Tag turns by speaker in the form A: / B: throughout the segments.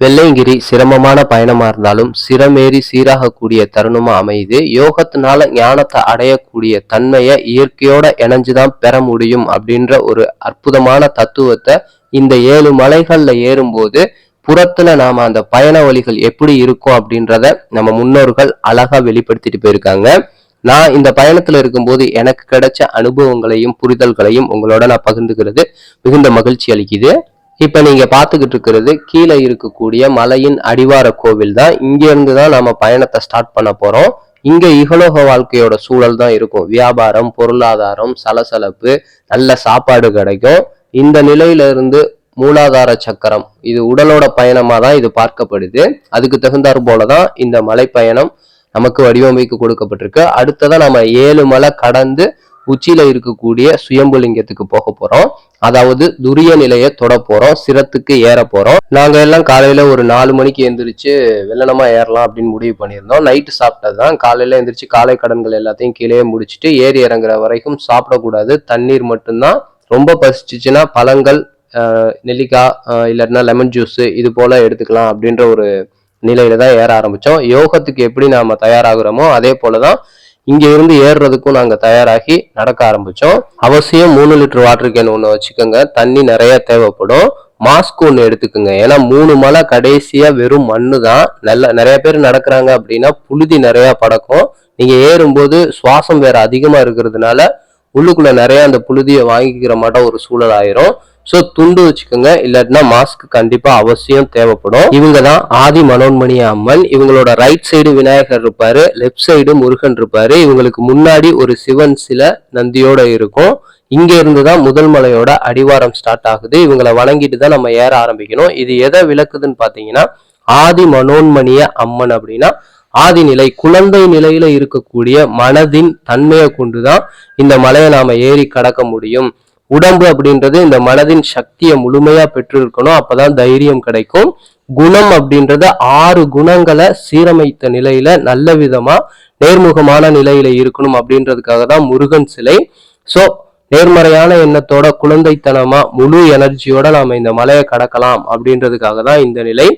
A: வெள்ளையங்கிரி சிரமமான பயணமா இருந்தாலும் சிரமேறி சீராகக்கூடிய தருணமா அமையுது. யோகத்தினால ஞானத்தை அடையக்கூடிய தன்மையை இயற்கையோட இணைஞ்சுதான் பெற முடியும் அப்படின்ற ஒரு அற்புதமான தத்துவத்தை இந்த ஏழு மலைகள்ல ஏறும்போது புறத்துல நாம அந்த பயண வழிகள் எப்படி இருக்கும் அப்படின்றத நம்ம முன்னோர்கள் அழகா வெளிப்படுத்திட்டு போயிருக்காங்க. நான் இந்த பயணத்துல இருக்கும்போது எனக்கு கிடைச்ச அனுபவங்களையும் புரிதல்களையும் உங்களோட நான் பகிர்ந்துக்கிறது மிகுந்த மகிழ்ச்சி அளிக்குது. இப்ப நீங்க பாத்துக்கிட்டு இருக்கிறது கீழே இருக்கக்கூடிய மலையின் அடிவார கோவில் தான். இங்க இருந்து தான் நம்ம பயணத்தை ஸ்டார்ட் பண்ண போறோம். இங்க இகலோக வாழ்க்கையோட சூழல் தான் இருக்கும். வியாபாரம் பொருளாதாரம் சலசலப்பு நல்ல சாப்பாடு கிடைக்கும். இந்த நிலையில இருந்து மூலாதார சக்கரம் இது உடலோட பயணமா தான் இது பார்க்கப்படுது. அதுக்கு தகுந்தாற் போலதான் இந்த மலை பயணம் நமக்கு வடிவமைக்கு கொடுக்கப்பட்டிருக்கு. அடுத்ததான் நம்ம ஏழு மலை கடந்து உச்சியில இருக்கக்கூடிய சுயம்புலிங்கத்துக்கு போக போறோம். அதாவது துரிய நிலையை தொட போறோம் சிரத்துக்கு ஏற போறோம். நாங்க எல்லாம் காலையில ஒரு நாலு மணிக்கு எந்திரிச்சு வெள்ளனமா ஏறலாம் அப்படின்னு முடிவு பண்ணியிருந்தோம். நைட்டு சாப்பிட்டதுதான் காலையில எந்திரிச்சு காலை கடன்கள் எல்லாத்தையும் கீழே முடிச்சுட்டு ஏறி இறங்குற வரைக்கும் சாப்பிடக்கூடாது. தண்ணீர் மட்டும்தான். ரொம்ப பசிச்சுச்சுன்னா பழங்கள் நெல்லிக்காய் இல்லைன்னா லெமன் ஜூஸ் இது போல எடுத்துக்கலாம் அப்படின்ற ஒரு நிலையில தான் ஏற ஆரம்பிச்சோம். யோகத்துக்கு எப்படி நாம தயாராகிறோமோ அதே போலதான் இங்க இருந்து ஏறுறதுக்கும் நாங்க தயாராகி நடக்க ஆரம்பிச்சோம். அவசியம் மூணு லிட்டர் வாட்டர் கேன் ஒன்று வச்சுக்கோங்க. தண்ணி நிறைய தேவைப்படும். மாஸ்க் ஒன்று எடுத்துக்கோங்க. ஏன்னா மூணு மலை கடைசியா வெறும் மண்ணு தான் நல்ல நிறைய பேர் நடக்கிறாங்க அப்படின்னா புழுதி நிறைய படக்கும் நீங்க ஏறும்போது சுவாசம் வேற அதிகமா இருக்கிறதுனால உள்ளுக்குள்ள நிறைய அந்த புழுதியை வாங்கிக்கிற மாட்ட ஒரு சூழல் ஆயிரும். ஸோ துண்டு வச்சுக்கோங்க. இல்லாட்டினா மாஸ்க் கண்டிப்பா அவசியம் தேவைப்படும். இவங்க தான் ஆதி மனோன்மணி அம்மன். இவங்களோட ரைட் சைடு விநாயகர் இருப்பாரு. லெஃப்ட் சைடு முருகன் இருப்பாரு. இவங்களுக்கு முன்னாடி ஒரு சிவன் சிலை நந்தியோட இருக்கும். இங்க இருந்து தான் முதல் மலையோட அடிவாரம் ஸ்டார்ட் ஆகுது. இவங்களை வணங்கிட்டு தான் நம்ம ஏற ஆரம்பிக்கணும். இது எதை விளக்குதுன்னு பாத்தீங்கன்னா ஆதி மனோன்மணிய அம்மன் அப்படின்னா ஆதி நிலை குழந்தை நிலையில இருக்கக்கூடிய மனதின் தன்மையை கொண்டுதான் இந்த மலையை நாம ஏறி கடக்க முடியும். உடம்பு அப்படின்றது இந்த மனதின் சக்தியை முழுமையா பெற்றிருக்கணும். அப்பதான் தைரியம் கிடைக்கும். குணம் அப்படின்றது ஆறு குணங்களை சீரமைத்த நிலையில நல்ல விதமா நேர்முகமான நிலையில இருக்கணும் அப்படின்றதுக்காக தான் முருகன் சிலை. சோ நேர்மறையான எண்ணத்தோட குழந்தைத்தனமா முழு எனர்ஜியோட நாம இந்த மலையை கடக்கலாம் அப்படின்றதுக்காக தான் இந்த நிலை.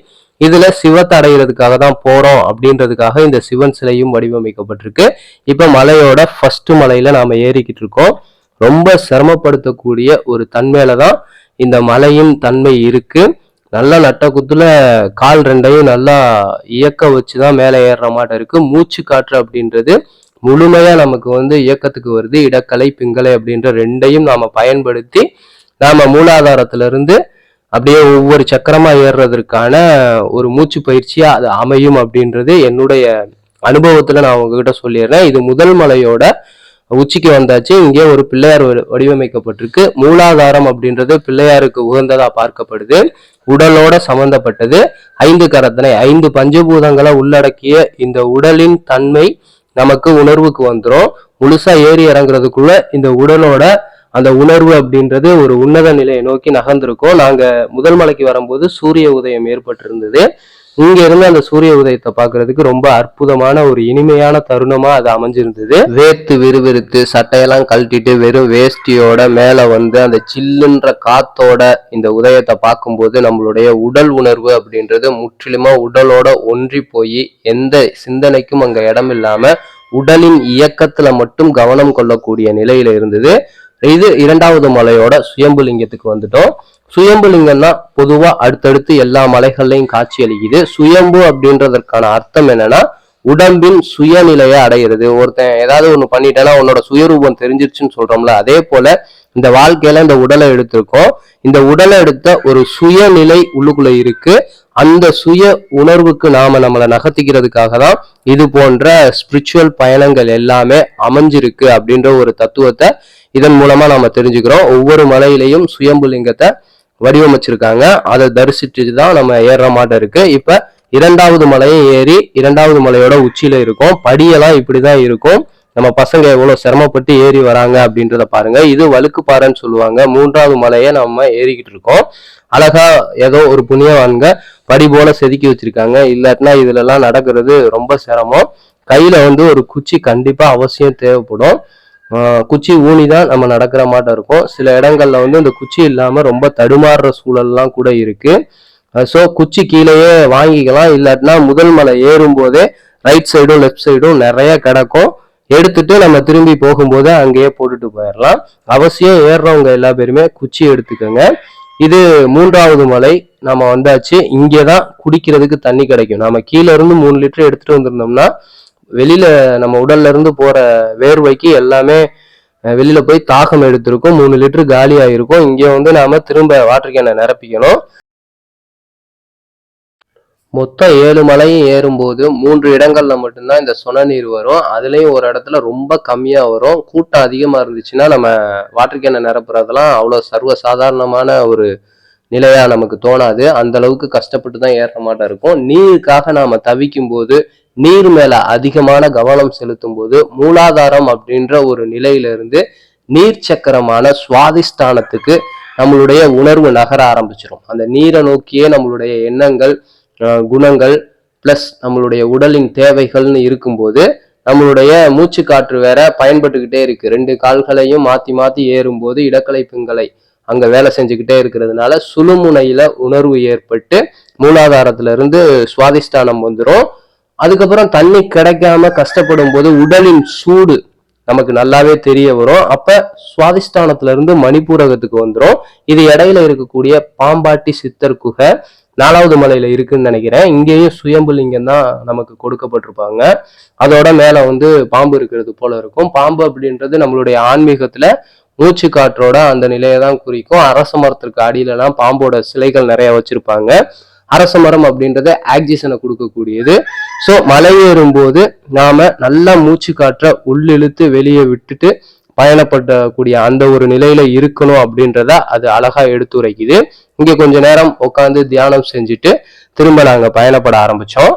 A: இதுல சிவத்தை அடைகிறதுக்காக தான் போறோம் அப்படின்றதுக்காக இந்த சிவன் சிலையும் வடிவமைக்கப்பட்டிருக்கு. இப்ப மலையோட ஃபர்ஸ்ட் மலையில நாம ஏறிக்கிட்டு இருக்கோம். ரொம்ப சிரமப்படுத்தக்கூடிய ஒரு தன்மையில தான் இந்த மலையின் தன்மை இருக்கு. நல்லா நட்டக்குத்துல கால் ரெண்டையும் நல்லா இயக்க வச்சுதான் மேலே ஏறுற மாட்டம் இருக்கு. மூச்சு காற்று அப்படின்றது முழுமையா நமக்கு வந்து இயக்கத்துக்கு வருது. இடக்கலை பிங்கலை அப்படின்ற ரெண்டையும் நாம பயன்படுத்தி நாம மூலாதாரத்திலிருந்து அப்படியே ஒவ்வொரு சக்கரமா ஏறுறதற்கான ஒரு மூச்சு பயிற்சியா அது அமையும் அப்படின்றது என்னுடைய அனுபவத்துல நான் உங்ககிட்ட சொல்லிடுறேன். இது முதல் மலையோட உச்சிக்கு வந்தாச்சு. இங்கே ஒரு பிள்ளையார் வடி- வடிவமைக்கப்பட்டிருக்கு. மூலாதாரம் அப்படின்றது பிள்ளையாருக்கு உகந்ததா பார்க்கப்படுது. உடலோட சம்பந்தப்பட்டது. ஐந்து கரத்தனை ஐந்து பஞ்சபூதங்களை உள்ளடக்கிய இந்த உடலின் தன்மை நமக்கு உணர்வுக்கு வந்துடும் முழுசா ஏறி இறங்குறதுக்குள்ள இந்த உடலோட அந்த உணர்வு அப்படின்றது ஒரு உன்னத நிலையை நோக்கி நகர்ந்திருக்கும். நாங்க முதல் மலைக்கு வரும்போது சூரிய உதயம் ஏற்பட்டிருந்தது. இங்க இருந்து அந்த சூரிய உதயத்தை பாக்குறதுக்கு ரொம்ப அற்புதமான ஒரு இனிமையான தருணமா அது அமைஞ்சிருந்தது. வேர்த்து விறுவிறுத்து சட்டையெல்லாம் கழட்டிட்டு வெறும் வேஷ்டியோட மேல வந்து அந்த சில்லுன்ற காத்தோட இந்த உதயத்தை பார்க்கும்போது நம்மளுடைய உடல் உணர்வு அப்படின்றது முற்றிலுமா உடலோட ஒன்றி போய் எந்த சிந்தனைக்கும் அங்க இடம் இல்லாம உடலின் இயக்கத்துல மட்டும் கவனம் கொள்ளக்கூடிய நிலையில இருந்தது. இது இரண்டாவது மலையோட சுயம்புலிங்கத்துக்கு வந்துட்டோம். சுயம்புலிங்கம்னா பொதுவா அடுத்தடுத்து எல்லா மலைகள்லையும் காட்சி அளிக்குது. சுயம்பு அப்படின்றதற்கான அர்த்தம் என்னன்னா உடம்பின் சுயநிலையை அடையிறது. ஒருத்தன் ஏதாவது ஒண்ணு பண்ணிட்டேன்னா உன்னோட சுயரூபம் தெரிஞ்சிருச்சுன்னு சொல்றோம்ல அதே போல இந்த வாழ்க்கையில இந்த உடலை எடுத்திருக்கோம். இந்த உடலை எடுத்த ஒரு சுயநிலை உள்ளுக்குள்ள இருக்கு. அந்த சுய உணர்வுக்கு நாம நம்மளை நகர்த்திக்கிறதுக்காக தான் இது போன்ற ஸ்பிரிச்சுவல் பயணங்கள் எல்லாமே அமைஞ்சிருக்கு அப்படின்ற ஒரு தத்துவத்தை இதன் மூலமா நாம தெரிஞ்சுக்கிறோம். ஒவ்வொரு மலையிலையும் சுயம்புலிங்கத்தை வடிவமைச்சிருக்காங்க. அதை தரிசிச்சுட்டு தான் நம்ம ஏறுற மாட்டம் இருக்கு. இப்ப இரண்டாவது மலையும் ஏறி இரண்டாவது மலையோட உச்சியில இருக்கும். படியெல்லாம் இப்படிதான் இருக்கும். நம்ம பசங்க எவ்வளவு சிரமப்பட்டு ஏறி வராங்க அப்படின்றத பாருங்க. இது வழுக்கு பாறைன்னு சொல்லுவாங்க. மூன்றாவது மலையை நம்ம ஏறிக்கிட்டு இருக்கோம். அழகா ஏதோ ஒரு புண்ணியவான்க படி போல செதுக்கி வச்சிருக்காங்க. இல்லாட்டினா இதுல எல்லாம் நடக்கிறது ரொம்ப சிரமம். கையில வந்து ஒரு குச்சி கண்டிப்பா அவசியம் தேவைப்படும். குச்சி ஊனி தான் நம்ம நடக்கிற மாட்டம் இருக்கும். சில இடங்கள்ல வந்து இந்த குச்சி இல்லாம ரொம்ப தடுமாறுற சூழல்லாம் கூட இருக்கு. ஸோ குச்சி கீழேயே வாங்கிக்கலாம். இல்லாட்டினா முதல் மலை ஏறும் போதே ரைட் சைடும் லெஃப்ட் சைடும் நிறைய கிடக்கும். எடுத்துட்டு நம்ம திரும்பி போகும்போது அங்கேயே போட்டுட்டு போயிடலாம். அவசியம் ஏறுறவங்க எல்லா பேருமே குச்சி எடுத்துக்கோங்க. இது மூன்றாவது மலை. நம்ம வந்தாச்சு. இங்கே தான் குடிக்கிறதுக்கு தண்ணி கிடைக்கும். நம்ம கீழே இருந்து மூணு லிட்டர் எடுத்துட்டு வந்திருந்தோம்னா வெளியில நம்ம உடல்ல இருந்து போற வேர்வைக்கு எல்லாமே வெளியில போய் தாகம் எடுத்திருக்கும். மூணு லிட்டர் காலி ஆயிருக்கும் இங்க வந்து நாம திரும்ப வாட்டர் கேனை நிரப்பிக்கணும். மொத்தம் ஏழு மலையும் ஏறும்போது மூன்று இடங்கள்ல மட்டும்தான் இந்த சொன நீர் வரும். அதுலயும் ஒரு இடத்துல ரொம்ப கம்மியா வரும். கூட்டம் அதிகமா இருந்துச்சுன்னா நம்ம வாட்டர் கேனை நிரப்புறதெல்லாம் அவ்வளவு சர்வ சாதாரணமான ஒரு நிலையா நமக்கு தோணாது. அந்த அளவுக்கு கஷ்டப்பட்டு தான் ஏற மாட்டா இருக்கும். நீருக்காக நாம தவிக்கும் போது நீர் மேல அதிகமான கவனம் செலுத்தும் போது மூலாதாரம் அப்படின்ற ஒரு நிலையிலிருந்து நீர் சக்கரமான சுவாதிஷ்டானத்துக்கு நம்மளுடைய உணர்வு நகர ஆரம்பிச்சிடும் அந்த நீரை நோக்கியே நம்மளுடைய எண்ணங்கள் குணங்கள் பிளஸ் நம்மளுடைய உடலின் தேவைகள்னு இருக்கும்போது நம்மளுடைய மூச்சு காற்று வேற பயன்பட்டுக்கிட்டே இருக்கு. ரெண்டு கால்களையும் மாத்தி மாத்தி ஏறும்போது இடக்கலை பிங்களை அங்க வேலை செஞ்சுக்கிட்டே இருக்கிறதுனால சுழுமுனையில உணர்வு ஏற்பட்டு மூலாதாரத்துல இருந்து சுவாதிஷ்டானம் வந்துடும் அதுக்கப்புறம் தண்ணி கிடைக்காம கஷ்டப்படும் போது உடலின் சூடு நமக்கு நல்லாவே தெரிய வரும். அப்ப சுவாதிஷ்டானத்துல இருந்து மணிப்பூரகத்துக்கு வந்துடும் இது இடையில இருக்கக்கூடிய பாம்பாட்டி சித்தர் குகை நாலாவது மலையில இருக்குன்னு நினைக்கிறேன். இங்கேயும் சுயம்புலிங்கம் தான் நமக்கு கொடுக்கப்பட்டிருப்பாங்க. அதோட மேல வந்து பாம்பு இருக்கிறது போல இருக்கும். பாம்பு அப்படின்றது நம்மளுடைய ஆன்மீகத்துல மூச்சு காற்றோட அந்த நிலையை தான் குறிக்கும். அரச மரத்திற்கு அடியிலலாம் பாம்போட சிலைகள் நிறைய வச்சிருப்பாங்க. அரச மரம் அப்படின்றது ஆக்சிஜனை கொடுக்கக்கூடியது. ஸோ மலை ஏறும்போது நாம நல்லா மூச்சு காற்றை உள்ளிழுத்து வெளியே விட்டுட்டு பயணப்படக்கூடிய அந்த ஒரு நிலையில இருக்கணும் அப்படின்றத அது அழகா எடுத்துரைக்குது. இங்க கொஞ்ச நேரம் உட்காந்து தியானம் செஞ்சுட்டு திரும்ப நாங்க பயணப்பட ஆரம்பிச்சோம்.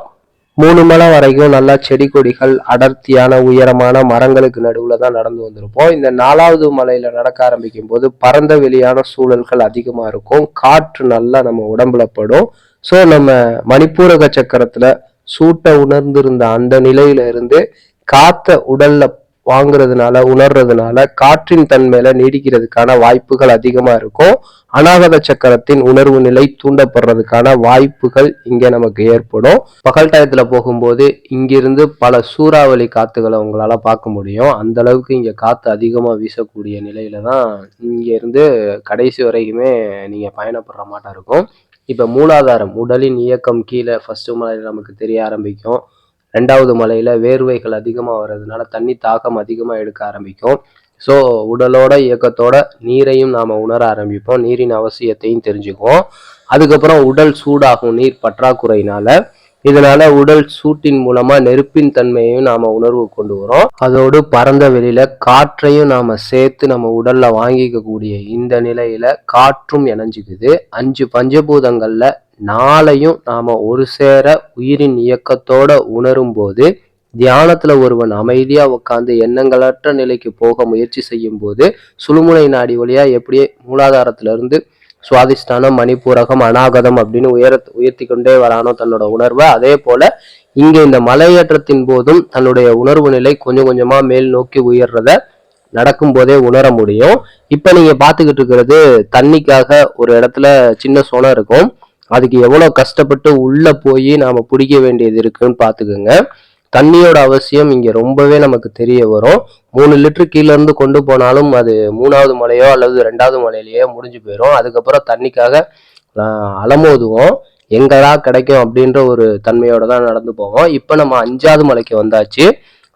A: மூணு மலை வரைக்கும் நல்லா செடி கொடிகள் அடர்த்தியான உயரமான மரங்களுக்கு நடுவுல தான் நடந்து வந்திருப்போம். இந்த நாலாவது மலையில நடக்க ஆரம்பிக்கும் போது பரந்த வெளியான சூழல்கள் அதிகமா இருக்கும். காற்று நல்லா நம்ம உடம்புல படும். ஸோ நம்ம மணிப்பூரக சக்கரத்துல சூட்டை உணர்ந்திருந்த அந்த நிலையில இருந்து காத்த உடல்ல வாங்குறதுனால உணர்றதுனால காற்றின் தன்மையில நீடிக்கிறதுக்கான வாய்ப்புகள் அதிகமா இருக்கும். அநாகத சக்கரத்தின் உணர்வு நிலை தூண்டப்படுறதுக்கான வாய்ப்புகள் இங்க நமக்கு ஏற்படும். பகல் டயத்துல போகும்போது இங்கிருந்து பல சூறாவளி காத்துகளை உங்களால பார்க்க முடியும். அந்த அளவுக்கு இங்க காத்து அதிகமா வீசக்கூடிய நிலையில தான் இங்க இருந்து கடைசி வரைக்குமே நீங்க பயணப்படுற மாட்டா இருக்கும். இப்போ மூலாதாரம் உடலின் இயக்கம் கீழே ஃபர்ஸ்ட் மலையில் நமக்கு தெரிய ஆரம்பிக்கும். ரெண்டாவது மலையில் வேர்வைகள் அதிகமாக வர்றதுனால தண்ணி தாகம் அதிகமாக எடுக்க ஆரம்பிக்கும். ஸோ உடலோட இயக்கத்தோட நீரையும் நாம் உணர ஆரம்பிப்போம். நீரின் அவசியத்தையும் தெரிஞ்சுக்குவோம். அதுக்கப்புறம் உடல் சூடாகும் நீர் பற்றாக்குறையினால இதனால உடல் சூட்டின் மூலமா நெருப்பின் தன்மையையும் நாம உணர்வு கொண்டு வரோம். அதோடு பறந்த வெளியில காற்றையும் நாம சேர்த்து நம்ம உடல்ல வாங்கிக்க கூடிய இந்த நிலையில காற்றும் இணைஞ்சுக்குது. அஞ்சு பஞ்சபூதங்கள்ல நாளையும் நாம ஒரு சேர உயிரின் இயக்கத்தோட உணரும் போது தியானத்துல ஒருவன் அமைதியா உட்காந்து எண்ணங்களற்ற நிலைக்கு போக முயற்சி செய்யும் போது சுழுமுனை நாடி வழியா எப்படியே மூலாதாரத்திலிருந்து சுவாதிஷ்டானம் மணிப்பூரகம் அநாகதம் அப்படின்னு உயர உயர்த்தி கொண்டே வரானோ தன்னோட உணர்வை. அதே போல இங்கே இந்த மலையேற்றத்தின் போதும் தன்னுடைய உணர்வு நிலை கொஞ்சம் கொஞ்சமா மேல் நோக்கி உயர்றத நடக்கும் போதே உணர முடியும். இப்ப நீங்க பாத்துக்கிட்டு இருக்கிறது தண்ணிக்காக ஒரு இடத்துல சின்ன சோனம் இருக்கும். அதுக்கு எவ்வளவு கஷ்டப்பட்டு உள்ள போய் நாம பிடிக்க வேண்டியது இருக்குன்னு பாத்துக்கோங்க தண்ணியோட அவசியம் இங்க ரொம்பவே நமக்கு தெரிய வரும். மூணு லிட்டர் கீழ இருந்து கொண்டு போனாலும் அது மூணாவது மலையோ அல்லது ரெண்டாவது மலையிலேயோ முடிஞ்சு போயிடும் அதுக்கப்புறம் தண்ணிக்காக அலமோதுவோம். எங்கடா கிடைக்கும் அப்படின்ற ஒரு தன்மையோட தான் நடந்து போவோம். இப்போ நம்ம அஞ்சாவது மலைக்கு வந்தாச்சு.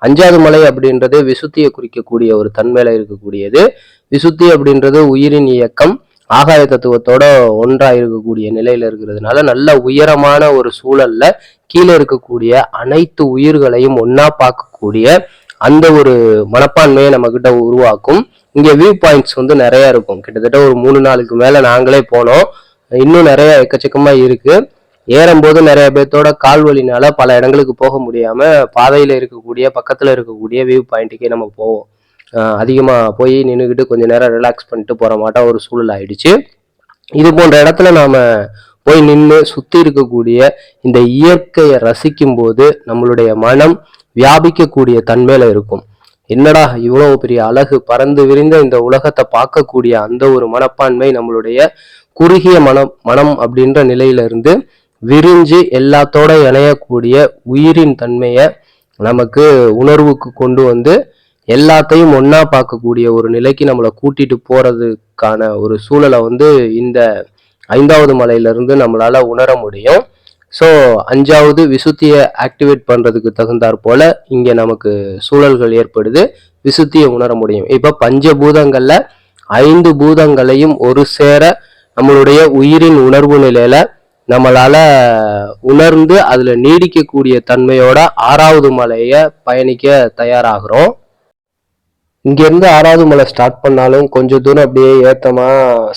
A: அஞ்சாவது மலை அப்படின்றது விசுத்தியை குறிக்கக்கூடிய ஒரு தன்மையில இருக்கக்கூடியது. விசுத்தி அப்படின்றது உயிரின் இயக்கம். ஆகாய தத்துவத்தோட ஒன்றா இருக்கக்கூடிய நிலையில இருக்கிறதுனால நல்ல உயரமான ஒரு சூழல்ல கீழே இருக்கக்கூடிய அனைத்து உயிர்களையும் ஒன்னா பார்க்கக்கூடிய அந்த ஒரு மனப்பான்மையை நம்ம கிட்ட உருவாக்கும். இங்க வியூ பாயிண்ட்ஸ் வந்து நிறைய இருக்கும். கிட்டத்தட்ட ஒரு மூணு நாளுக்கு மேல நாங்களே போனோம். இன்னும் நிறைய எக்கச்சக்கமா இருக்கு. ஏறும்போது நிறைய பேர்த்தோட கால்வழினால பல இடங்களுக்கு போக முடியாம பாதையில இருக்கக்கூடிய பக்கத்துல இருக்கக்கூடிய வியூ பாயிண்ட்டுக்கே நம்ம போவோம். அதிகமாக போய் நின்றுக்கிட்டு கொஞ்ச நேரம் ரிலாக்ஸ் பண்ணிட்டு போகிற மாட்டோம் ஒரு சூழல் ஆயிடுச்சு. இது போன்ற இடத்துல நாம் போய் நின்று சுத்தி இருக்கக்கூடிய இந்த இயற்கையை ரசிக்கும் போது நம்மளுடைய மனம் வியாபிக்கக்கூடிய தன்மையில இருக்கும். என்னடா இவ்வளவு பெரிய அழகு? பறந்து விரிந்த இந்த உலகத்தை பார்க்கக்கூடிய அந்த ஒரு மனப்பான்மை நம்மளுடைய குறுகிய மனம் மனம் அப்படின்ற நிலையில இருந்து விரிஞ்சு எல்லாத்தோட இணையக்கூடிய உயிரின் தன்மையை நமக்கு உணர்வுக்கு கொண்டு வந்து எல்லாத்தையும் ஒன்றா பார்க்கக்கூடிய ஒரு நிலைக்கு நம்மளை கூட்டிட்டு போறதுக்கான ஒரு சூழலை வந்து இந்த ஐந்தாவது மலையிலிருந்து நம்மளால் உணர முடியும். ஸோ அஞ்சாவது விசுத்தியை ஆக்டிவேட் பண்ணுறதுக்கு தகுந்தாற் போல் இங்கே நமக்கு சூழல்கள் ஏற்படுது. விசுத்தியை உணர முடியும். இப்போ பஞ்சபூதங்களில் ஐந்து பூதங்களையும் ஒரு சேர நம்மளுடைய உயிரின் உணர்வு நிலையில நம்மளால உணர்ந்து அதுல நீடிக்கக்கூடிய தன்மையோட ஆறாவது மலையை பயணிக்க தயாராகிறோம். இங்கேருந்து ஆறாவது மலை ஸ்டார்ட் பண்ணாலும் கொஞ்சம் தூரம் அப்படியே ஏத்தமா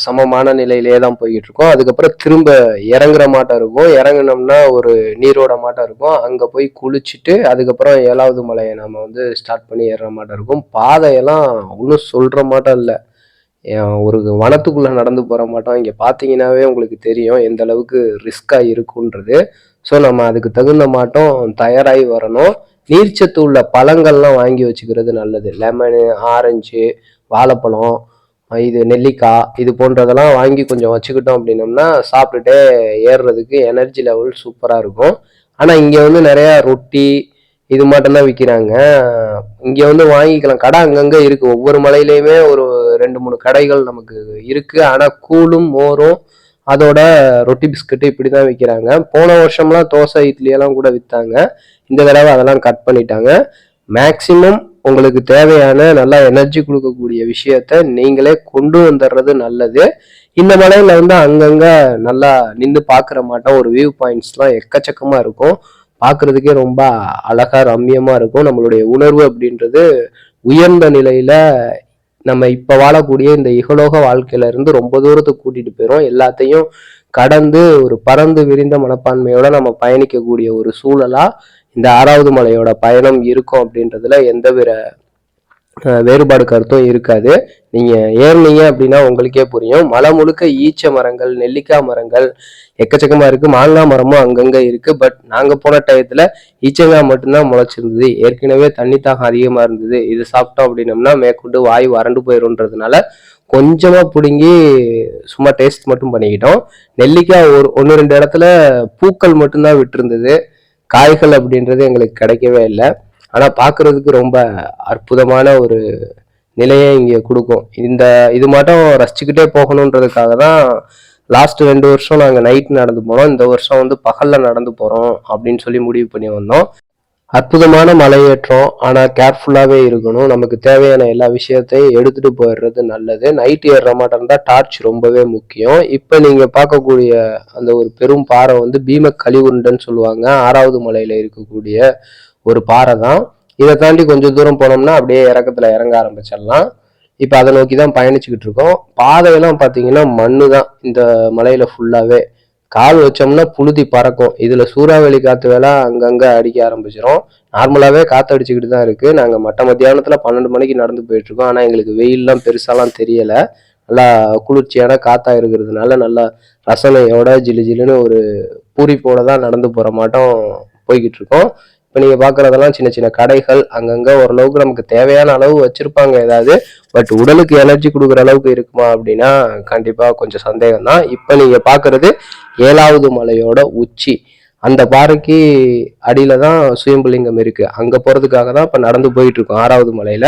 A: சமமான நிலையிலே தான் போய்கிட்டு இருக்கோம் அதுக்கப்புறம் திரும்ப இறங்குற மாட்டம் இருக்கும். இறங்குனோம்னா ஒரு நீரோட மாட்டம் இருக்கும். அங்கே போய் குளிச்சுட்டு அதுக்கப்புறம் ஏழாவது மலையை நம்ம வந்து ஸ்டார்ட் பண்ணி ஏறுற மாட்டம் இருக்கும். பாதையெல்லாம் ஒன்றும் சொல்கிற மாட்டம் இல்லை. ஒரு வனத்துக்குள்ளே நடந்து போகிற மாட்டோம். இங்கே பார்த்தீங்கன்னாவே உங்களுக்கு தெரியும் எந்த அளவுக்கு ரிஸ்கா இருக்குன்றது. ஸோ நம்ம அதுக்கு தகுந்த மாட்டோம் தயாராகி வரணும். நீர்ச்சத்து உள்ள பழங்கள்லாம் வாங்கி வச்சுக்கிறது நல்லது. லெமனு ஆரஞ்சு வாழைப்பழம் இது நெல்லிக்காய் இது போன்றதெல்லாம் வாங்கி கொஞ்சம் வச்சுக்கிட்டோம் அப்படின்னோம்னா சாப்பிட்டுட்டே ஏறுறதுக்கு எனர்ஜி லெவல் சூப்பராக இருக்கும். ஆனால் இங்கே வந்து நிறையா ரொட்டி இது மட்டும்தான் விற்கிறாங்க இங்கே வந்து வாங்கிக்கலாம். கடை அங்கங்கே இருக்குது ஒவ்வொரு மலையிலையுமே ஒரு ரெண்டு மூணு கடைகள் நமக்கு இருக்குது ஆனால் கூழும் மோரும் அதோட ரொட்டி பிஸ்கட்டு இப்படி தான் விற்கிறாங்க போன வருஷம்லாம் தோசை இட்லி எல்லாம் கூட விற்றாங்க இந்த தடவை அதெல்லாம் கட் பண்ணிட்டாங்க. மேக்சிமம் உங்களுக்கு தேவையான நல்லா எனர்ஜி கொடுக்கக்கூடிய விஷயத்த நீங்களே கொண்டு வந்துடுறது நல்லது. இந்த மலையில வந்து அங்கங்கே நல்லா நின்று பார்க்குற மாட்டோம் ஒரு வியூ பாயிண்ட்ஸ்லாம் எக்கச்சக்கமாக இருக்கும். பார்க்குறதுக்கே ரொம்ப அழகா ரம்யமாக இருக்கும். நம்மளுடைய உணர்வு அப்படின்றது உயர்ந்த நிலையில நம்ம இப்ப வாழக்கூடிய இந்த இகலோக வாழ்க்கையில இருந்து ரொம்ப தூரத்துக்கு கூட்டிட்டு போயிடும் எல்லாத்தையும் கடந்து ஒரு பறந்து விரிந்த மனப்பான்மையோட நம்ம பயணிக்கக்கூடிய ஒரு சூழலா இந்த ஆறாவது மலையோட பயணம் இருக்கும் அப்படின்றதுல எந்த வித வேறுபாடு கருத்தும் இருக்காது. நீங்கள் ஏறினீங்க அப்படின்னா உங்களுக்கே புரியும். மலை முழுக்க ஈச்ச மரங்கள் நெல்லிக்காய் மரங்கள் எக்கச்சக்கமாக இருக்குது மாங்காய் மரமும் அங்கங்கே இருக்குது பட் நாங்கள் போன டயத்தில் ஈச்சங்காய் மட்டும்தான் முளைச்சிருந்தது. ஏற்கனவே தண்ணி தாகம் அதிகமாக இருந்தது. இது சாப்பிட்டோம் அப்படின்னம்னா மேற்கொண்டு வாய் வறண்டு போயிடும்ன்றதுனால கொஞ்சமாக பிடுங்கி சும்மா டேஸ்ட் மட்டும் பண்ணிக்கிட்டோம். நெல்லிக்காய் ஒரு ஒன்று ரெண்டு இடத்துல பூக்கள் மட்டும்தான் விட்டுருந்தது. காய்கள் அப்படின்றது எங்களுக்கு கிடைக்கவே இல்லை. ஆனால் பார்க்குறதுக்கு ரொம்ப அற்புதமான ஒரு நிலையை இங்கே கொடுக்கும். இந்த இது மட்டும் ரசிச்சுக்கிட்டே போகணுன்றதுக்காக தான் லாஸ்ட் ரெண்டு வருஷம் நாங்கள் நைட் நடந்து போனோம். இந்த வருஷம் வந்து பகலில் நடந்து போகிறோம் அப்படின்னு சொல்லி முடிவு பண்ணி வந்தோம். அற்புதமான மலையேற்றம். ஆனால் கேர்ஃபுல்லாகவே இருக்கணும். நமக்கு தேவையான எல்லா விஷயத்தையும் எடுத்துகிட்டு போயிடுறது நல்லது. நைட் ஏறுற மாட்டம் இருந்தால் டார்ச் ரொம்பவே முக்கியம். இப்போ நீங்கள் பார்க்கக்கூடிய அந்த ஒரு பெரும் பாறை வந்து பீம கழிவுருண்டன்னு சொல்லுவாங்க. ஆறாவது மலையில் இருக்கக்கூடிய ஒரு பாறை தான். இதை தாண்டி கொஞ்சம் தூரம் போனோம்னா அப்படியே இறக்கத்துல இறங்க ஆரம்பிச்சிடலாம். இப்போ அதை நோக்கி தான் பயணிச்சுக்கிட்டு இருக்கோம். பாதையெல்லாம் பார்த்தீங்கன்னா மண்ணு தான். இந்த மலையில ஃபுல்லாகவே கால் வச்சோம்னா புழுதி பறக்கும். இதில் சூறாவளி காற்று வேலை அங்கங்கே அடிக்க ஆரம்பிச்சிடும் நார்மலாகவே காற்று அடிச்சுக்கிட்டு தான் இருக்குது நாங்கள் மட்ட மத்தியானத்தில் பன்னெண்டு மணிக்கு நடந்து போயிட்டுருக்கோம் ஆனால் எங்களுக்கு வெயில்லாம் பெருசாலாம் தெரியலை. நல்லா குளிர்ச்சியான காற்றாக இருக்கிறதுனால நல்லா ரசனையோட ஜிலு ஜிலுன்னு ஒரு பூரிப்போட தான் நடந்து போகிற மாட்டோம் போய்கிட்டு இருக்கோம். இப்போ நீங்கள் பார்க்குறதெல்லாம் சின்ன சின்ன கடைகள் அங்கங்கே ஓரளவுக்கு நமக்கு தேவையான அளவு வச்சுருப்பாங்க ஏதாவது. பட் உடலுக்கு எனர்ஜி கொடுக்குற அளவுக்கு இருக்குமா அப்படின்னா கண்டிப்பாக கொஞ்சம் சந்தேகம் தான் இப்போ நீங்கள் பார்க்குறது ஏழாவது மலையோட உச்சி. அந்த பாறைக்கு அடியில தான் சுயம்புலிங்கம் இருக்கு. அங்க போறதுக்காக தான் இப்போ நடந்து போயிட்டு இருக்கோம் ஆறாவது மலையில.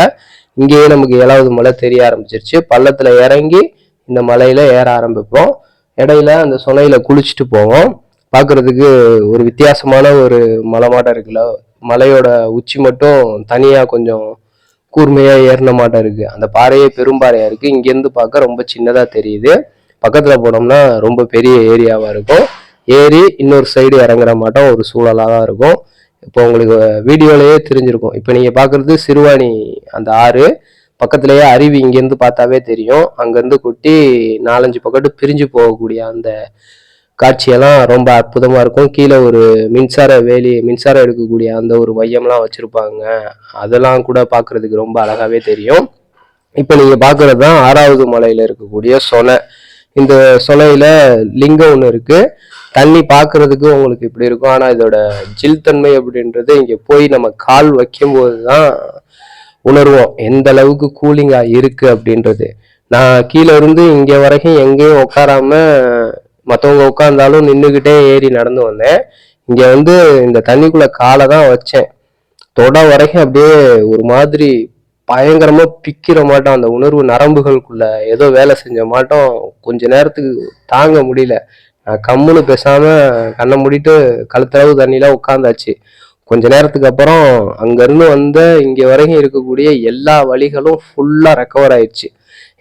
A: இங்கேயே நமக்கு ஏழாவது மலை தெரிய ஆரம்பிச்சிருச்சு. பள்ளத்துல இறங்கி இந்த மலையில ஏற ஆரம்பிப்போம். இடையில அந்த சுனையில குளிச்சுட்டு போவோம். பார்க்கறதுக்கு ஒரு வித்தியாசமான ஒரு மலை மாட்டம் இருக்குல்ல? மலையோட உச்சி மட்டும் தனியாக கொஞ்சம் கூர்மையாக ஏறின மாட்டம் இருக்குது அந்த பாறையே பெரும்பாறையாக இருக்குது இங்கேருந்து பார்க்க ரொம்ப சின்னதாக தெரியுது. பக்கத்தில் போனோம்னா ரொம்ப பெரிய ஏரியாவாக இருக்கும். ஏறி இன்னொரு சைடு இறங்குற மாட்டோம் ஒரு சூழலாக தான் இருக்கும். இப்போ உங்களுக்கு வீடியோலையே தெரிஞ்சிருக்கும். இப்போ நீங்கள் பார்க்குறது சிறுவாணி அந்த ஆறு. பக்கத்துலேயே அருவி இங்கேருந்து பார்த்தாவே தெரியும். அங்கேருந்து கொட்டி நாலஞ்சு பக்கத்து பிரிஞ்சு போகக்கூடிய அந்த காட்சியெல்லாம் ரொம்ப அற்புதமாக இருக்கும். கீழே ஒரு மின்சார வேலி மின்சாரம் எடுக்கக்கூடிய அந்த ஒரு மையம்லாம் வச்சுருப்பாங்க. அதெல்லாம் கூட பார்க்குறதுக்கு ரொம்ப அழகாகவே தெரியும். இப்போ நீங்கள் பார்க்குறது தான் ஆறாவது மலையில் இருக்கக்கூடிய சொலை இந்த சொலையில் லிங்கம் ஒன்று இருக்குது தண்ணி பார்க்குறதுக்கு உங்களுக்கு இப்படி இருக்கும். ஆனால் இதோட ஜில் தன்மை அப்படின்றது இங்கே போய் நம்ம கால் வைக்கும்போது தான் உணர்வோம். எந்த அளவுக்கு கூலிங்காக இருக்குது அப்படின்றது. நான் கீழே இருந்து இங்கே வரைக்கும் எங்கேயும் உட்காராம மற்றவங்க உட்காந்தாலும் நின்றுக்கிட்டே ஏறி நடந்து வந்தேன். இங்கே வந்து இந்த தண்ணிக்குள்ள காலை தான் வச்சேன். தொட வரைக்கும் அப்படியே ஒரு மாதிரி பயங்கரமாக பிக்கிற மாட்டோம். அந்த உணர்வு நரம்புகளுக்குள்ள ஏதோ வேலை செஞ்ச மாட்டோம். கொஞ்ச நேரத்துக்கு தாங்க முடியல. நான் கம்முன்னு பேசாமல் கண்ணை மூடிட்டு கழுத்தளவு தண்ணியெலாம் உட்காந்தாச்சு கொஞ்ச நேரத்துக்கு அப்புறம் அங்கேருந்து வந்த இங்கே வரைக்கும் இருக்கக்கூடிய எல்லா வழிகளும் ஃபுல்லாக ரெக்கவர் ஆயிடுச்சு.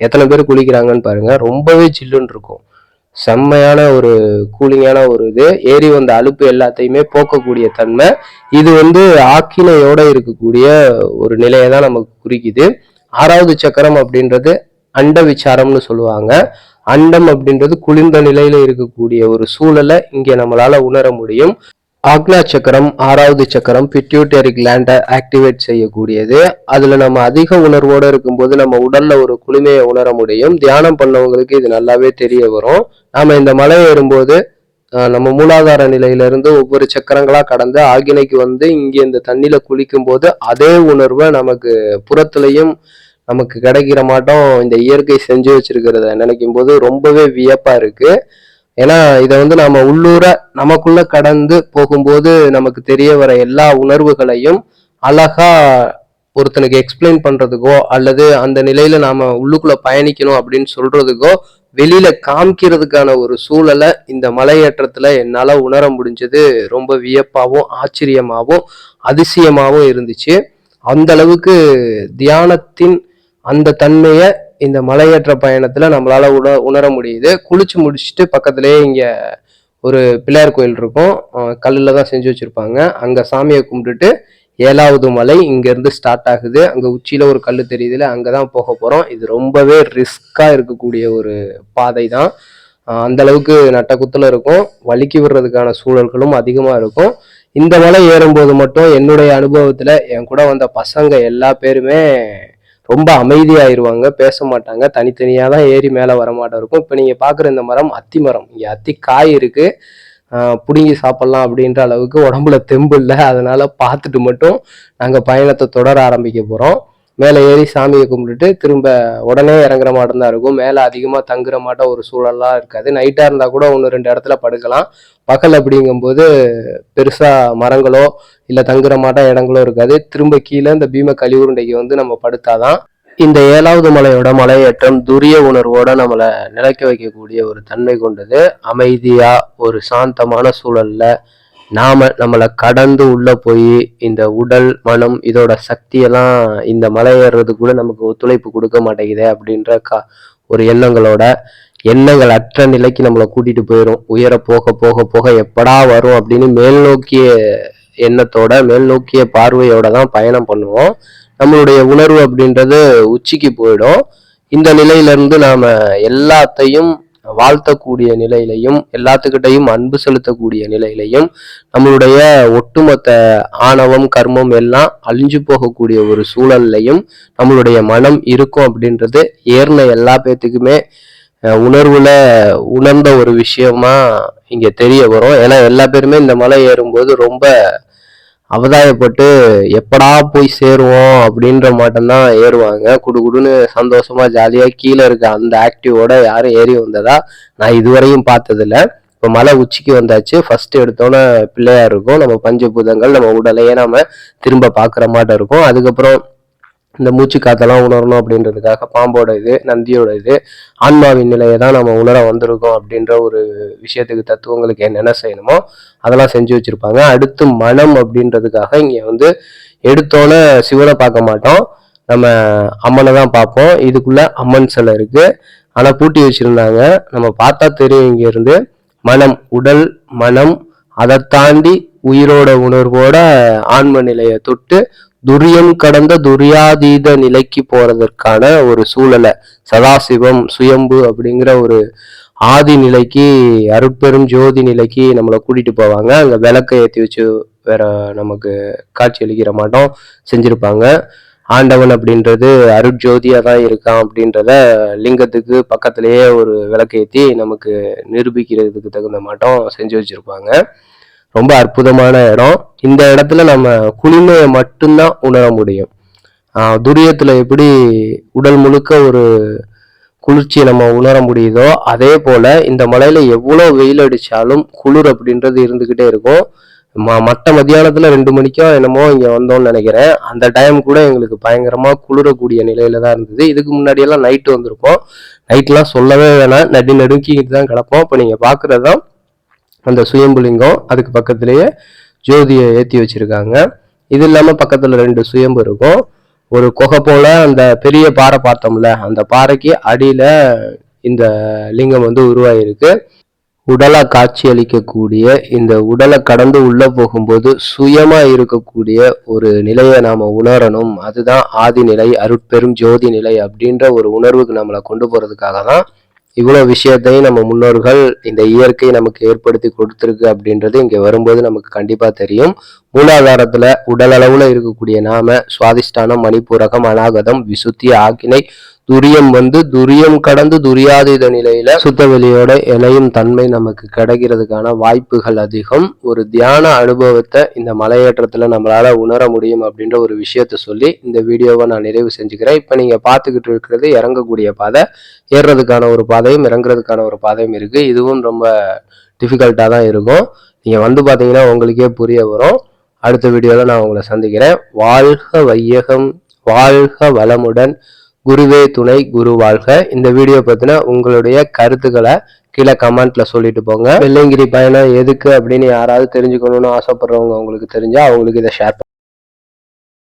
A: எத்தனை பேர் குளிக்கிறாங்கன்னு பாருங்கள் ரொம்பவே சில்லுன்னு இருக்கும். செம்மையான ஒரு கூலிங்கான ஒரு இது. ஏறி வந்த அலுப்பு எல்லாத்தையுமே போக்கக்கூடிய தன்மை. இது வந்து ஆக்கினையோட இருக்கக்கூடிய ஒரு நிலையை தான் நமக்கு குறிக்குது. ஆறாவது சக்கரம் அப்படின்றது அண்ட விசாரம்னு சொல்லுவாங்க. அண்டம் அப்படின்றது குளிர்ந்த நிலையில இருக்கக்கூடிய ஒரு சூழலை இங்கே நம்மளால உணர முடியும். ஆக்னா சக்கரம் ஆறாவது சக்கரம் பிட்யூட்டரி கிளாண்டை ஆக்டிவேட் செய்யக்கூடியது. அதில் நம்ம அதிக உணர்வோடு இருக்கும்போது நம்ம உடலில் ஒரு குளுமையை உணர முடியும். தியானம் பண்ணவங்களுக்கு இது நல்லாவே தெரிய வரும். நாம இந்த மலை ஏறும்போது நம்ம மூலாதார நிலையிலிருந்து ஒவ்வொரு சக்கரங்களாக கடந்து ஆகினைக்கு வந்து இங்கே இந்த தண்ணியில் குளிக்கும் போது அதே உணர்வை நமக்கு புறத்துலையும் நமக்கு கிடைக்கிற மாட்டோம். இந்த இயற்கை செஞ்சு வச்சிருக்கிறத நினைக்கும் போது ரொம்பவே வியப்பாக இருக்கு. ஏன்னா இதை வந்து நம்ம உள்ளூர நமக்குள்ள கடந்து போகும்போது நமக்கு தெரிய வர எல்லா உணர்வுகளையும் அழகா ஒருத்தனுக்கு எக்ஸ்பிளைன் பண்றதுக்கோ அல்லது அந்த நிலையில நாம உள்ளுக்குள்ள பயணிக்கணும் அப்படின்னு சொல்றதுக்கோ வெளியில காமிக்கிறதுக்கான ஒரு சூழலை இந்த மலையேற்றத்துல என்னால உணர முடிஞ்சது. ரொம்ப வியப்பாகவும் ஆச்சரியமாகவும் அதிசயமாகவும் இருந்துச்சு. அந்த அளவுக்கு தியானத்தின் அந்த தன்மையை இந்த மலையேற்ற பயணத்துல நம்மளால உண உணர முடியுது. குளிச்சு முடிச்சுட்டு பக்கத்துலயே இங்க ஒரு பிள்ளையார் கோயில் இருக்கும். கல்லில் கல்லுல தான் செஞ்சு வச்சிருப்பாங்க. அங்க சாமியை கும்பிட்டுட்டு ஏழாவது மலை இங்கேருந்து ஸ்டார்ட் ஆகுது. அங்கே உச்சியில் ஒரு கல் தெரியுதுல அங்கதான் போக போகிறோம் இது ரொம்பவே ரிஸ்க்காக இருக்கக்கூடிய ஒரு பாதை தான் அந்தளவுக்கு அந்த அளவுக்கு நட்ட இருக்கும். வலிக்கி விடுறதுக்கான சூழல்களும் அதிகமாக இருக்கும். இந்த மலை ஏறும்போது மட்டும் என்னுடைய அனுபவத்தில் என் கூட வந்த பசங்க எல்லா பேருமே ரொம்ப அமைதியாயிருவாங்க பேச மாட்டாங்க. தனித்தனியாக தான் ஏறி மேலே வர மாட்டோம் இருக்கும். இப்போ நீங்கள் பார்க்குற இந்த மரம் அத்தி மரம். இங்கே அத்தி காய் இருக்குது பிடுங்கி சாப்பிட்லாம் அப்படின்ற அளவுக்கு உடம்புல தெம்பு இல்லை. அதனால பார்த்துட்டு மட்டும் நாங்கள் பயணத்தை தொடர ஆரம்பிக்க போகிறோம் மேலே ஏறி சாமியை கும்பிட்டுட்டு திரும்ப உடனே இறங்குற மாட்டம் தான் இருக்கும். மேலே அதிகமாக தங்குற மாட்டம் ஒரு சூழலாக இருக்காது. நைட்டாக இருந்தால் கூட ஒன்று ரெண்டு இடத்துல படுக்கலாம். பகல் அப்படிங்கும்போது பெருசாக மரங்களோ இல்லை தங்குற மாட்டம் இடங்களோ இருக்காது. திரும்ப கீழே இந்த பீம கழிவுருண்டைக்கு வந்து நம்ம படுத்தாதான் இந்த ஏழாவது மலையோட மலையேற்றம் துரிய உணர்வோட நம்மளை நிலைக்க வைக்கக்கூடிய ஒரு தன்மை கொண்டது அமைதியா ஒரு சாந்தமான சூழல்ல நாம நம்மளை கடந்து உள்ள போய் இந்த உடல் மனம் இதோட சக்தியெல்லாம் இந்த மலை ஏறுறது கூட நமக்கு ஒத்துழைப்பு கொடுக்க மாட்டேங்குதே அப்படின்ற கா ஒரு எண்ணங்களோட எண்ணங்கள் அற்ற நிலைக்கு நம்மளை கூட்டிட்டு போயிடும் உயர போக போக போக எப்படா வரும் அப்படின்னு மேல் நோக்கிய எண்ணத்தோட மேல் நோக்கிய பார்வையோட தான் பயணம் பண்ணுவோம். நம்மளுடைய உணர்வு அப்படின்றது உச்சிக்கு போயிடும். இந்த நிலையிலிருந்து நாம் நாம எல்லாத்தையும் வாழ்த்தக்கூடிய நிலையிலையும் எல்லாத்துக்கிட்டையும் அன்பு செலுத்தக்கூடிய நிலையிலையும் நம்மளுடைய ஒட்டுமொத்த ஆணவம் கர்மம் எல்லாம் அழிஞ்சு போகக்கூடிய ஒரு சூழல்லையும் நம்மளுடைய மனம் இருக்கும் அப்படின்றது ஏறின எல்லா பேத்துக்குமே உணர்வுல உணர்ந்த ஒரு விஷயமா இங்க தெரிய வரும். ஏன்னா எல்லா பேருமே இந்த மலை ஏறும்போது ரொம்ப அவதாயப்பட்டு எப்படா போய் சேருவோம் அப்படின்ற மாட்டம்தான் ஏறுவாங்க. குடுகுடுன்னு சந்தோஷமா ஜாலியா கீழே இருக்க அந்த ஆக்டிவோட யாரும் ஏறி வந்ததா நான் இதுவரையும் பார்த்ததில்ல. இப்போ மலை உச்சிக்கு வந்தாச்சு. ஃபர்ஸ்ட் எடுத்தோன்னே பிள்ளையார் இருக்கும். நம்ம பஞ்சபூதங்கள் நம்ம உடலையே நம்ம திரும்ப பார்க்குற மாட்டம் இருக்கும். அதுக்கப்புறம் இந்த மூச்சு காத்தெல்லாம் உணரணும் அப்படின்றதுக்காக பாம்போட இது நந்தியோட இது ஆன்மாவின் நிலையை தான் நம்ம உணர வந்திருக்கோம் அப்படின்ற ஒரு விஷயத்துக்கு தத்துவங்களுக்கு என்னென்ன செய்யணுமோ அதெல்லாம் செஞ்சு வச்சுருப்பாங்க. அடுத்து மனம் அப்படின்றதுக்காக இங்கே வந்து எடுத்தோன்னே சிவனை பார்க்க மாட்டோம். நம்ம அம்மனை தான் பார்ப்போம். இதுக்குள்ள அம்மன் சிலை இருக்குது ஆனால் பூட்டி வச்சுருந்தாங்க. நம்ம பார்த்தா தெரியும் இங்கேருந்து. மனம் உடல் மனம் அதை தாண்டி உயிரோட உணர்வோட ஆன்ம நிலையை தொட்டு துரியம் கடந்த துரியாதீத நிலைக்கு போறதற்கான ஒரு சூழலை சதாசிவம் சுயம்பு அப்படிங்கிற ஒரு ஆதி நிலைக்கு அருட்பெரும் ஜோதி நிலைக்கு நம்மளை கூட்டிட்டு போவாங்க. அங்க விளக்கை ஏற்றி வச்சு வேற நமக்கு காட்சி அளிக்கிற மாட்டோம் செஞ்சிருப்பாங்க. ஆண்டவன் அப்படின்றது அருட்ஜோதியா தான் இருக்கான் அப்படின்றத லிங்கத்துக்கு பக்கத்திலேயே ஒரு விளக்கேத்தி நமக்கு நிரூபிக்கிறதுக்கு தகுந்த மாட்டம் செஞ்சு வச்சிருப்பாங்க. ரொம்ப அற்புதமான இடம். இந்த இடத்துல நம்ம குளிமையை மட்டும்தான் உணர முடியும். துரியத்தில் எப்படி உடல் முழுக்க ஒரு குளிர்ச்சியை நம்ம உணர முடியுதோ அதே போல் இந்த மலையில் எவ்வளோ வெயில் அடித்தாலும் குளிர் அப்படின்றது இருந்துக்கிட்டே இருக்கும். ம மற்ற மத்தியானத்தில் ரெண்டு மணிக்கோ என்னமோ இங்கே வந்தோம்னு நினைக்கிறேன். அந்த டைம் கூட எங்களுக்கு பயங்கரமாக குளிரக்கூடிய நிலையில தான் இருந்தது. இதுக்கு முன்னாடியெல்லாம் நைட்டு வந்திருக்கோம். நைட்லாம் சொல்லவே வேணாம். நடு நடுங்கிட்டு தான் கிடப்போம். இப்போ நீங்கள் பார்க்குறது தான் அந்த சுயம்புலிங்கம் அதுக்கு பக்கத்துலேயே ஜோதியை ஏற்றி வச்சிருக்காங்க. இது இல்லாமல் பக்கத்தில் ரெண்டு சுயம்பு இருக்கும். ஒரு குகை போல் அந்த பெரிய பாறை பார்த்தோம்ல அந்த பாறைக்கு அடியில் இந்த லிங்கம் வந்து உருவாகிருக்கு உடலை காட்சி அளிக்கக்கூடிய இந்த உடலை கடந்து உள்ளே போகும்போது சுயமாக இருக்கக்கூடிய ஒரு நிலையை நாம் உணரணும். அதுதான் ஆதி நிலை அருட்பெரும் ஜோதி நிலை அப்படின்ற ஒரு உணர்வுக்கு நம்மளை கொண்டு போகிறதுக்காக தான் இவ்வளவு விஷயத்தையும் நம்ம முன்னோர்கள் இந்த இயற்கை நமக்கு ஏற்படுத்தி கொடுத்துருக்கு அப்படின்றது இங்க வரும்போது நமக்கு கண்டிப்பா தெரியும். மூலாதாரத்துல உடல் இருக்கக்கூடிய நாம சுவாதிஷ்டானம் மணிப்பூரகம் அநாகதம் விசுத்தி ஆக்கினை துரியம் வந்து துரியம் கடந்து துரியாதீத நிலையில சுத்த வெளியோட இணையும் தன்மை நமக்கு கிடைக்கிறதுக்கான வாய்ப்புகள் அதிகம். ஒரு தியான அனுபவத்தை இந்த மலையேற்றத்துல நம்மளால உணர முடியும் அப்படின்ற ஒரு விஷயத்த சொல்லி இந்த வீடியோவை நான் நிறைவு செஞ்சுக்கிறேன். இப்ப நீங்க பார்த்துக்கிட்டு இருக்கிறது இறங்கக்கூடிய பாதை. ஏறுறதுக்கான ஒரு பாதையும் இறங்குறதுக்கான ஒரு பாதையும் இருக்கு. இதுவும் ரொம்ப டிஃபிகல்ட்டாக தான் இருக்கும். நீங்க வந்து பார்த்தீங்கன்னா உங்களுக்கே புரிய வரும். அடுத்த வீடியோவில் நான் உங்களை சந்திக்கிறேன். வாழ்க வையகம் வாழ்க வளமுடன். குருவே துணை குரு வாழ்க. இந்த வீடியோ பத்தின உங்களுடைய கருத்துக்களை கீழே கமெண்ட்ல சொல்லிட்டு போங்க. வெள்ளைங்கிரி பயணம் எதுக்கு அப்படின்னு யாராவது தெரிஞ்சுக்கணும்னு ஆசைப்படுறவங்க உங்களுக்கு தெரிஞ்சா அவங்களுக்கு இதை ஷேர்